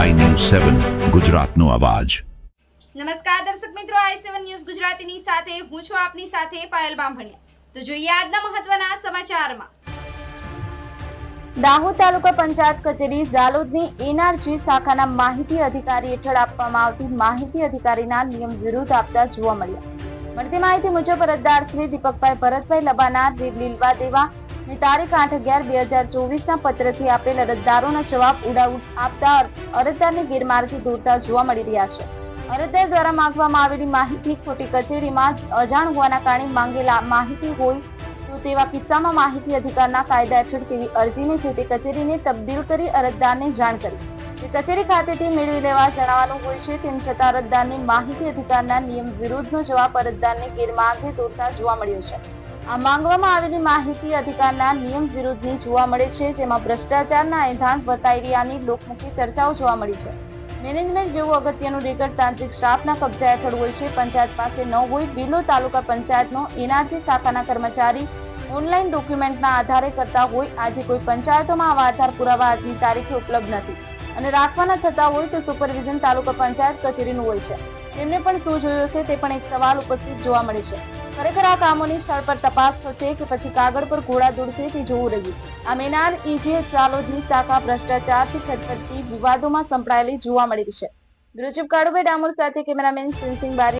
સેવન ગુજરાતનો અવાજ. નમસ્કાર દર્શક મિત્રો આઈ સેવન ન્યૂઝ ગુજરાતીની સાથે હું છું આપની સાથે પાયલ બામભણિયા. તો જોઈએ આજના મહત્વના સમાચારમાં. દાહોદ તાલુકા પંચાયત કચેરી ઝાલોદની એનઆરજી શાખાના માહિતી અધિકારી હેઠળ આપવામાં આવતી માહિતી અધિકારીના નિયમ વિરુદ્ધ આપતા જોવા મળ્યા. મળતી માહિતી મુજબ અરજદાર શ્રી દીપકભાઈ ભરતભાઈ લબાના લીલવા દેવા ની તારીખ આઠ અગિયાર બે હજાર ચોવીસના પત્રથી આપેલ અરજદારોના જવાબ ઉડાવ આપતા અરજદારને ગેરમાર્ગે દોરતા જોવા મળી રહ્યા છે. અરજદાર દ્વારા માંગવામાં આવેલી માહિતી ખોટી કચેરીમાં અજાણ હોવાના કારણે માંગેલા માહિતી હોય તો તેવા કિસ્સામાં માહિતી અધિકારના કાયદા હેઠળ તેવી અરજીને જે તે કચેરીને તબદીલ કરી અરજદારને જાણ કરી. તે કચેરી ખાતેથી મેળવી લેવા જણાવવાનું હોય છે, તેમ છતાં અરજદારની માહિતી અધિકારના નિયમ વિરુદ્ધનો જવાબ અરજદારને ગેરમાર્ગે દોરતા જોવા મળ્યો છે. આ માંગવામાં આવેલી માહિતી અધિકારના નિયમ વિરુદ્ધની જોવા મળે છે, જેમાં ભ્રષ્ટાચારના એંધાણ વર્તાઈ રહ્યાની લોકમુખી ચર્ચાઓ જોવા મળી છે. મેનેજમેન્ટ જેવું અગત્યનું રેકર્ડ તાંત્રિક સ્ટાફના કબજા હેઠળ હોય છે, પંચાયત પાસે ન હોય બિલો તાલુકા પંચાયતનો એનઆરસી શાખાના કર્મચારી ઓનલાઈન ડોક્યુમેન્ટના આધારે કરતા હોય, આજે કોઈ પંચાયતોમાં આવા આધાર પુરાવા આજની તારીખે ઉપલબ્ધ નથી. અને રાખવાના થતા હોય તો સુપરવિઝન તાલુકા પંચાયત કચેરીનું હોય છે. તેમને પણ શું જોયું હશે તે પણ એક સવાલ ઉપસ્થિત જોવા મળે છે. ખરેખર આ કામોની સ્થળ પર તપાસ થશે કે પછી કાગળ પર ઘોડા દોડશે તે જોવું રહ્યું. આ મેનાર ઈજે ચાલોદની શાખા ભ્રષ્ટાચારથી ખટપટતી વિવાદોમાં સંપડાયેલી જોવા મળી છે. બ્યુરો કાળુભાઈ ડામોર સાથે કેમેરામેન સિંહસિંહ બારી